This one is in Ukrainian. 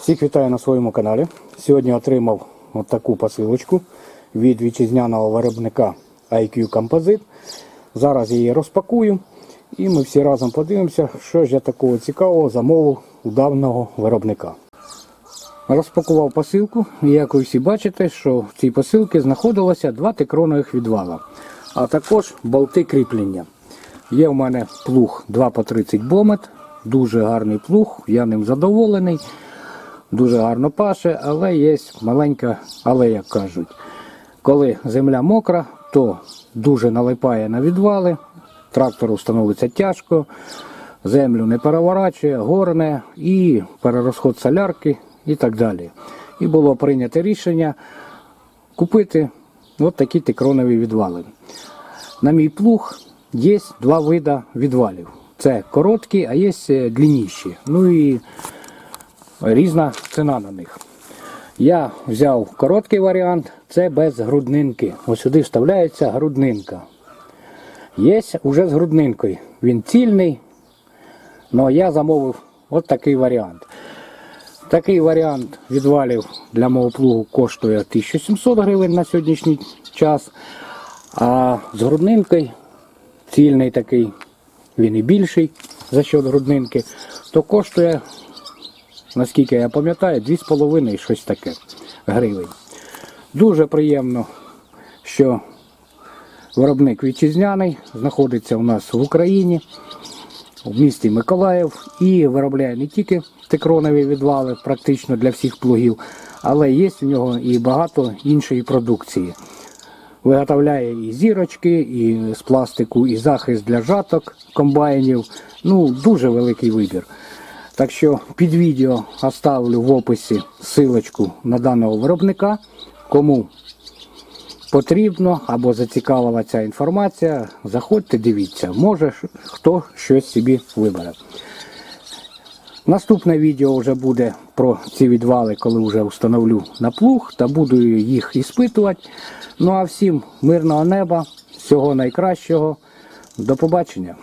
Всіх вітаю на своєму каналі. Сьогодні отримав от таку посилочку від вітчизняного виробника IQ Composite. Зараз її розпакую і ми всі разом подивимося, що ж я такого цікавого замовив у давнього виробника. Розпакував посилку, і як ви всі бачите, що в цій посилці знаходилося два тикронових відвала, а також болти кріплення. Є в мене плуг 2 по 30 бомет, дуже гарний плуг, я ним задоволений, дуже гарно паше, але є маленька, але як кажуть, коли земля мокра, то дуже налипає на відвали, трактору становиться тяжко, землю не переворачує, горне і перерозход солярки і так далі. І було прийнято рішення купити от такі тикронові відвали. На мій плуг є два види відвалів. Це короткі, а є е, длинніші. Ну і різна ціна на них. Я взяв короткий варіант, це без груднинки. Ось сюди вставляється груднинка. Є вже з груднинкою. Він цільний, але я замовив от такий варіант. Такий варіант відвалів для мого плугу коштує 1700 гривень на сьогоднішній час. А з груднинкою, цільний такий, він і більший за счет груднинки, то коштує, наскільки я пам'ятаю, 2,5 щось таке гривень. Дуже приємно, що виробник вітчизняний знаходиться у нас в Україні, в місті Миколаїв і виробляє не тільки тикронові відвали практично для всіх плугів, але є в нього і багато іншої продукції. Виготовляє і зірочки, і з пластику, і захист для жаток комбайнів. Ну, дуже великий вибір. Так що під відео оставлю в описі силочку на даного виробника. Кому потрібно або зацікавила ця інформація, заходьте, дивіться, може хто щось собі вибере. Наступне відео вже буде про ці відвали, коли вже встановлю на плуг та буду їх іспитувати. Ну а всім мирного неба, всього найкращого. До побачення.